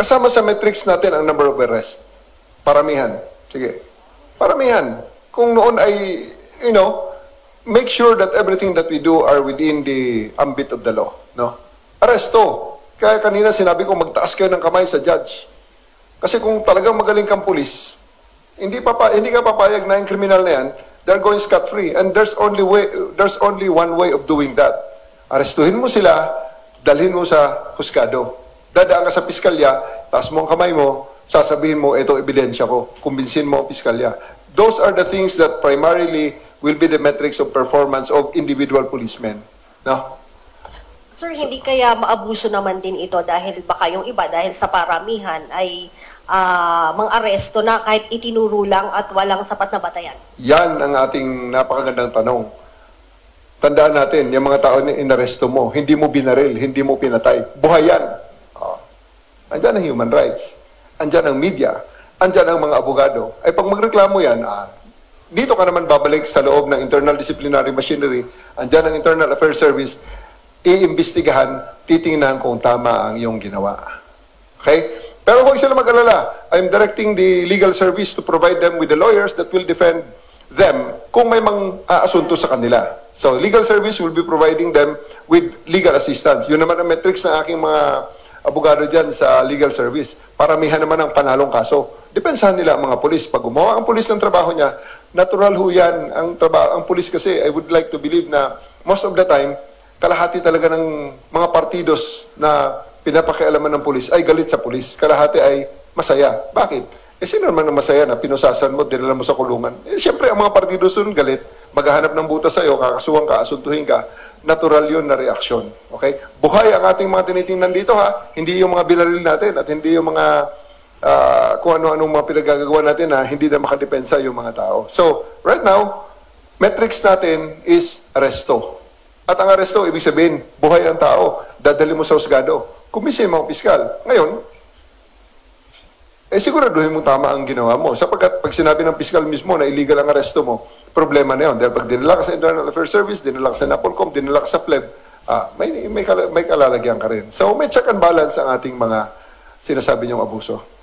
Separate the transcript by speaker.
Speaker 1: Kasama sa metrics natin ang number of arrest. Paramihan. Sige. Paramihan. Kung noon ay, you know, make sure that everything that we do are within the ambit of the law. No? Aresto. Kaya kanina sinabi ko, magtaas kayo ng kamay sa judge. Kasi kung talagang magaling kang pulis, hindi papa hindi ka papayag na yung kriminal na yan, they're going scot free and there's only way there's only one way of doing that. Arestuhin mo sila, dalhin mo sa huskado. Dadaan ka sa piskalya, taas mo ang kamay mo, sasabihin mo, ito ebidensya ko. Kumbinsin mo ang piskalya. Those are the things that primarily will be the metrics of performance of individual policemen. No?
Speaker 2: Sir, hindi kaya maabuso naman din ito dahil baka yung iba dahil sa paramihan ay ah, mga aresto na kahit itinuro lang at walang sapat na batayan.
Speaker 1: Yan ang ating napakagandang tanong. Tandaan natin, yung mga tao na inaresto mo, hindi mo binaril, hindi mo pinatay. Buhay yan. Andyan ang human rights. Andyan ang media. Andyan ang mga abogado. Ay pag magreklamo yan, ah, dito ka naman babalik sa loob ng internal disciplinary machinery. Andyan ang Internal Affairs Service. Iimbestigahan, titingnan kung tama ang iyong ginawa. Okay? Pero huwag sila mag-alala. I'm directing the legal service to provide them with the lawyers that will defend them kung may mang aasunto sa kanila. So, legal service will be providing them with legal assistance. Yun naman ang metrics ng aking mga abogado dyan sa legal service. Paramihan naman ang panalong kaso. Depensahan nila ang mga polis. Pag gumawa ang polis ng trabaho niya, natural ho yan. Ang, trabaho, ang polis kasi, I would like to believe na most of the time, kalahati talaga ng mga partidos na pinapakialaman ng pulis ay galit sa pulis. Kalahati ay masaya. Bakit? Eh sino naman ang masaya na pinusasan mo, dinala mo sa kulungan? Eh siyempre ang mga partidos nun galit, maghahanap ng buta sa iyo, kakasuhan ka, asuntuhin ka, natural yun na reaksyon. Okay? Buhay ang ating mga tinitingnan dito ha, hindi yung mga binaril natin at hindi yung mga ah, kung ano-anong mga pinagagagawa natin na hindi na makadepensa yung mga tao. So, right now, metrics natin is arresto. At ang aresto, ibig sabihin, buhay ang tao, dadali mo sa husgado. Kumisin mo piskal. Ngayon, eh siguraduhin mo tama ang ginawa mo. Sapagkat pag sinabi ng piskal mismo na illegal ang aresto mo, problema na yun. Dahil pag dinala ka sa Internal Affairs Service, dinala ka sa NAPOLCOM, dinala ka sa PLEB, ah, may, may, may kalalagyan ka rin. So may check and balance ang ating mga sinasabi niyong abuso.